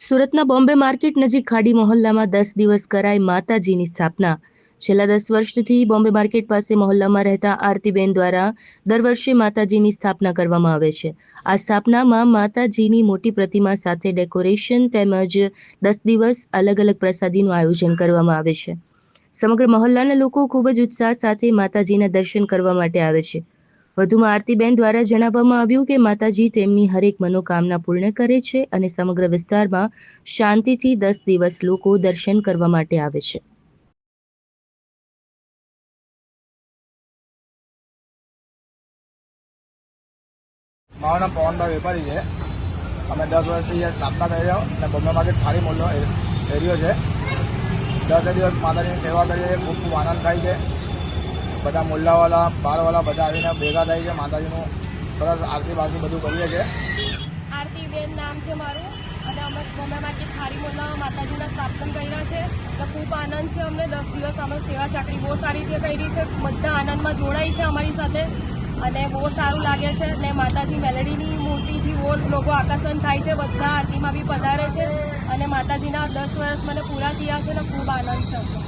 સુરતના બોમ્બે માર્કેટ નજીક ખાડી મહોલ્લામાં દસ દિવસ કરાઈ માતાજીની સ્થાપના. છેલ્લા દસ વર્ષથી બોમ્બે માર્કેટ પાસે મહોલ્લામાં રહેતા આરતીબેન દ્વારા દર વર્ષે માતાજીની સ્થાપના કરવામાં આવે છે. આ સ્થાપનામાં માતાજીની મોટી પ્રતિમા સાથે ડેકોરેશન તેમજ દસ દિવસ અલગ અલગ પ્રસાદીનું આયોજન કરવામાં આવે છે. સમગ્ર મહોલ્લાના લોકો ખૂબ જ ઉત્સાહ સાથે માતાજીના દર્શન કરવા માટે આવે છે. વધુમાં આરતીબેન દ્વારા જણાવવામાં આવ્યું કે માતાજી તેમની હરેક મનોકામના પૂર્ણ કરે છે અને સમગ્ર વિસ્તારમાં શાંતિથી દસ દિવસ લોકો દર્શન કરવા માટે આવે છે. મારું નામ પવનભાઈ વેપારી છે. અમે દસ વર્ષથી સ્થાપના કરી છે અને બોમ્બે માર્કેટ ખારી મોલ્લો એરિયો છે. દસે દિવસ માતાજીની સેવા કરીએ, ખૂબ ખૂબ આનંદ થાય છે. બધા મોલ્લાવાળા બારવાળા બધા આવીને ભેગા થાય છે, માતાજીનું સરસ આરતી બારતી બધું કરીએ છીએ. આરતીબેન નામ છે મારું. અને અમે બોમ્બે માટે ખારી મોલ્લામાં માતાજીના સ્થાપન કર્યા છે. તો ખૂબ આનંદ છે અમને. દસ દિવસ અમે સેવા ચાકરી બહુ સારી રીતે કરી છે. બધા આનંદમાં જોડાય છે અમારી સાથે. અને બહુ સારું લાગે છે. અને માતાજી મેલેડીની મૂર્તિથી બહુ લોકો આકર્ષણ થાય છે. બધા આરતીમાં બી પધારે છે. અને માતાજીના દસ વર્ષ મને પૂરા થયા છે અને ખૂબ આનંદ છે.